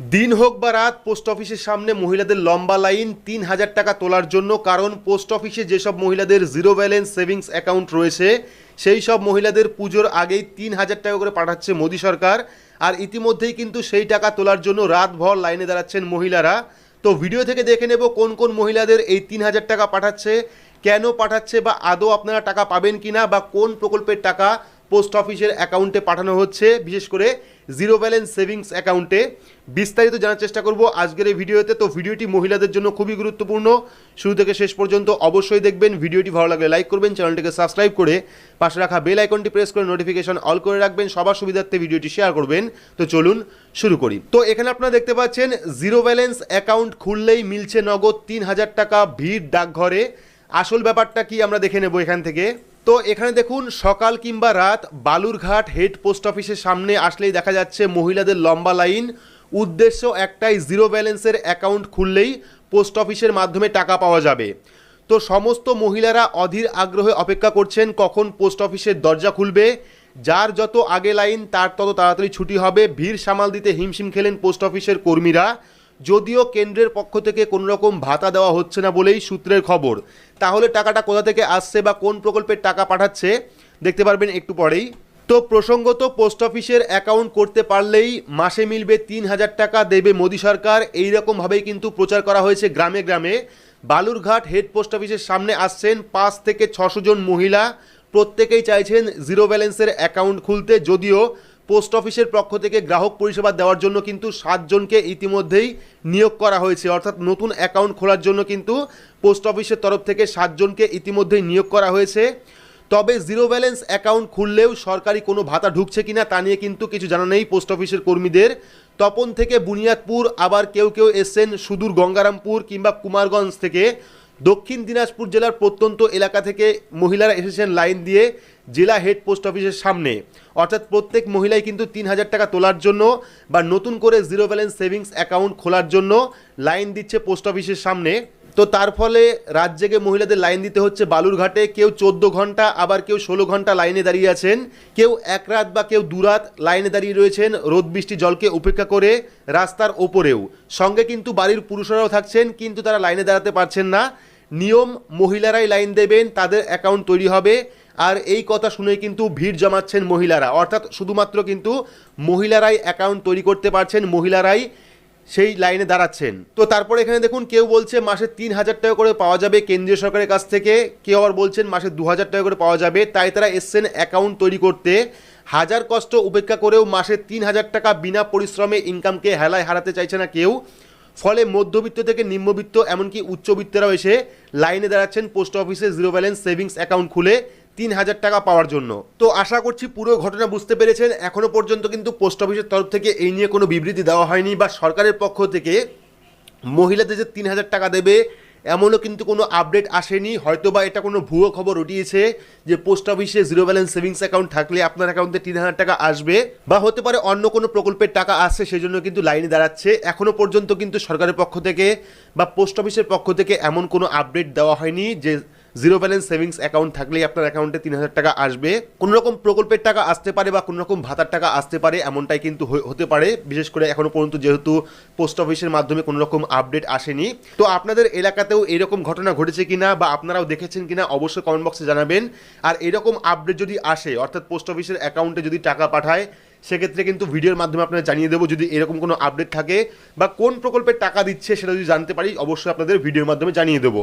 দিন হোক বা রাত, পোস্ট অফিসের সামনে মহিলাদের লম্বা লাইন, তিন হাজার টাকা তোলার জন্য, কারণ পোস্ট অফিসে যেসব মহিলাদের জিরো ব্যালেন্স সেভিংস অ্যাকাউন্ট রয়েছে, সেই সব মহিলাদের পুজোর আগেই তিন হাজার টাকা করে পাঠাচ্ছে মোদী সরকার। আর ইতিমধ্যেই কিন্তু সেই টাকা তোলার জন্য রাতভর লাইনে দাঁড়াচ্ছেন মহিলারা। তো ভিডিও থেকে দেখে নেব কোন কোন মহিলাদের এই তিন হাজার টাকা পাঠাচ্ছে, কেন পাঠাচ্ছে বা আদৌ আপনারা টাকা পাবেন কিনা বা কোন প্রকল্পের টাকা পোস্ট অফিসের অ্যাকাউন্টে পাঠানো হচ্ছে, বিশেষ করে জিরো ব্যালেন্স সেভিংস অ্যাকাউন্টে। বিস্তারিত জানার চেষ্টা করব আজকের এই ভিডিওতে। তো ভিডিওটি মহিলাদের জন্য খুবই গুরুত্বপূর্ণ। শুরু থেকে শেষ পর্যন্ত অবশ্যই দেখবেন। ভিডিওটি ভালো লাগলে লাইক করবেন, চ্যানেলটিকে সাবস্ক্রাইব করে পাশে রাখা বেল আইকনটি প্রেস করে নোটিফিকেশন অল করে রাখবেন। সবার সুবিধার্থে ভিডিওটি শেয়ার করবেন। তো চলুন শুরু করি। তো এখানে আপনারা দেখতে পাচ্ছেন, জিরো ব্যালেন্স অ্যাকাউন্ট খুললেই মিলছে নগদ তিন হাজার টাকা ভিড় ডাকঘরে। আসল ব্যাপারটা কি আমরা দেখে নেব এখান থেকে। তো এখানে দেখুন, সকাল কিংবা রাত বালুরঘাট হেড পোস্ট অফিসের সামনে আসলেই দেখা যাচ্ছে মহিলাদের লম্বা লাইন। উদ্দেশ্য একটাই, জিরো ব্যালেন্সের অ্যাকাউন্ট খুললেই পোস্ট অফিসের মাধ্যমে টাকা পাওয়া যাবে। তো সমস্ত মহিলারা অধীর আগ্রহে অপেক্ষা করছেন কখন পোস্ট অফিসের দরজা খুলবে। যার যত আগে লাইন, তার তত তাড়াতাড়ি ছুটি হবে। ভিড় সামাল দিতে হিমশিম খেলেন পোস্ট অফিসের কর্মীরা। যদিও কেন্দ্রের পক্ষ থেকে কোনো রকম ভাতা দেওয়া হচ্ছে না বলেই সূত্রের খবর। তাহলে টাকাটা কোথা থেকে আসছে বা কোন প্রকল্পের টাকা পাঠাচ্ছে, দেখতে পারবেন একটু পরেই। তো প্রসঙ্গত পোস্ট অফিসের অ্যাকাউন্ট করতে পারলেই মাসে মিলবে তিন হাজার টাকা দেবে মোদী সরকার। এই রকমভাবেই কিন্তু প্রচার করা হয়েছে গ্রামে গ্রামে। বালুরঘাট হেড পোস্ট অফিসের সামনে আসছেন পাঁচ থেকে ছশো জন মহিলা। প্রত্যেকেই চাইছেন জিরো ব্যালেন্সের অ্যাকাউন্ট খুলতে। যদিও পোস্ট অফিসের পক্ষ থেকে গ্রাহক পরিষেবা দেওয়ার জন্য কিন্তু সাতজনকে ইতিমধ্যেই নিয়োগ করা হয়েছে। অর্থাৎ নতুন অ্যাকাউন্ট খোলার জন্য কিন্তু পোস্ট অফিসের তরফ থেকে সাতজনকে ইতিমধ্যেই নিয়োগ করা হয়েছে। তবে জিরো ব্যালেন্স অ্যাকাউন্ট খুললেও সরকারি কোনো ভাতা ঢুকছে কিনা তা নিয়ে কিন্তু কিছু জানা নেই পোস্ট অফিসের কর্মীদের। তপন থেকে বুনিয়াদপুর আবার কেউ কেউ এসছেন সুদূর গঙ্গারামপুর কিংবা কুমারগঞ্জ থেকে। দক্ষিণ দিনাজপুর জেলার প্রত্যন্ত এলাকা থেকে মহিলারা এসেছেন লাইন দিয়ে জেলা হেড পোস্ট অফিসের সামনে। অর্থাৎ প্রত্যেক মহিলাই কিন্তু তিন হাজার টাকা তোলার জন্য বা নতুন করে জিরো ব্যালেন্স সেভিংস অ্যাকাউন্ট খোলার জন্য লাইন দিচ্ছে পোস্ট অফিসের সামনে। তো তার ফলে রাত জেগে মহিলাদের লাইন দিতে হচ্ছে বালুরঘাটে। কেউ চোদ্দ ঘণ্টা, আবার কেউ ষোলো ঘণ্টা লাইনে দাঁড়িয়ে আছেন। কেউ এক রাত বা কেউ দুরাত লাইনে দাঁড়িয়ে রয়েছেন রোদ বৃষ্টি জলকে উপেক্ষা করে রাস্তার ওপরেও। সঙ্গে কিন্তু বাড়ির পুরুষরাও থাকছেন, কিন্তু তারা লাইনে দাঁড়াতে পারছেন না। নিয়ম, মহিলারাই লাইন দেবেন, তাদের অ্যাকাউন্ট তৈরি হবে। আর এই কথা শুনে কিন্তু ভিড় জমাচ্ছেন মহিলারা। অর্থাৎ শুধুমাত্র কিন্তু মহিলারাই অ্যাকাউন্ট তৈরি করতে পারছেন, মহিলারাই সেই লাইনে দাঁড়াচ্ছেন। তো তারপরে এখানে দেখুন, কেউ বলছে মাসে তিন হাজার টাকা করে পাওয়া যাবে কেন্দ্রীয় সরকারের কাছ থেকে, কেউ আবার বলছেন মাসে দু হাজার টাকা করে পাওয়া যাবে, তাই তারা এসছেন অ্যাকাউন্ট তৈরি করতে। হাজার কষ্ট উপেক্ষা করেও মাসে তিন হাজার টাকা বিনা পরিশ্রমে ইনকামকে হেলায় হারাতে চাইছে না কেউ। ফলে মধ্যবিত্ত থেকে নিম্নবিত্ত, এমনকি উচ্চবিত্তরাও এসে লাইনে দাঁড়াচ্ছেন, পোস্ট অফিসে জিরো ব্যালেন্স সেভিংস অ্যাকাউন্ট খুলে। তিন হাজার টাকা পাওয়ার জন্য। তো আশা করছি পুরো ঘটনা বুঝতে পেরেছেন। এখনও পর্যন্ত কিন্তু পোস্ট অফিসের তরফ থেকে এই নিয়ে কোনো বিবৃতি দেওয়া হয়নি বা সরকারের পক্ষ থেকে মহিলাদের যে তিন হাজার টাকা দেবে, এমনও কিন্তু কোনো আপডেট আসেনি। হয়তো বা এটা কোনো ভুয়ো খবর উঠিয়েছে যে পোস্ট অফিসে জিরো ব্যালেন্স সেভিংস অ্যাকাউন্ট থাকলে আপনার অ্যাকাউন্টে তিন হাজার টাকা আসবে বা হতে পারে অন্য কোনো প্রকল্পের টাকা আসছে সেই জন্য কিন্তু লাইনে দাঁড়াচ্ছে। এখনও পর্যন্ত কিন্তু সরকারের পক্ষ থেকে বা পোস্ট অফিসের পক্ষ থেকে এমন কোনো আপডেট দেওয়া হয়নি যে জিরো ব্যালেন্স সেভিংস অ্যাকাউন্ট থাকলেই আপনার অ্যাকাউন্টে তিন হাজার টাকা আসবে। কোনো রকম প্রকল্পের টাকা আসতে পারে বা কোনো রকম ভাতার টাকা আসতে পারে, এমনটাই কিন্তু হতে পারে। বিশেষ করে এখনও পর্যন্ত যেহেতু পোস্ট অফিসের মাধ্যমে কোনো রকম আপডেট আসেনি। তো আপনাদের এলাকাতেও এরকম ঘটনা ঘটেছে কিনা বা আপনারাও দেখেছেন কিনা অবশ্যই কমেন্ট বক্সে জানাবেন। আর এরকম আপডেট যদি আসে, অর্থাৎ পোস্ট অফিসের অ্যাকাউন্টে যদি টাকা পাঠায়, সেক্ষেত্রে কিন্তু ভিডিওর মাধ্যমে আপনারা জানিয়ে দেবো যদি এরকম কোনো আপডেট থাকে বা কোন প্রকল্পের টাকা দিচ্ছে সেটা যদি জানতে পারি, অবশ্যই আপনাদের ভিডিওর মাধ্যমে জানিয়ে দেবো।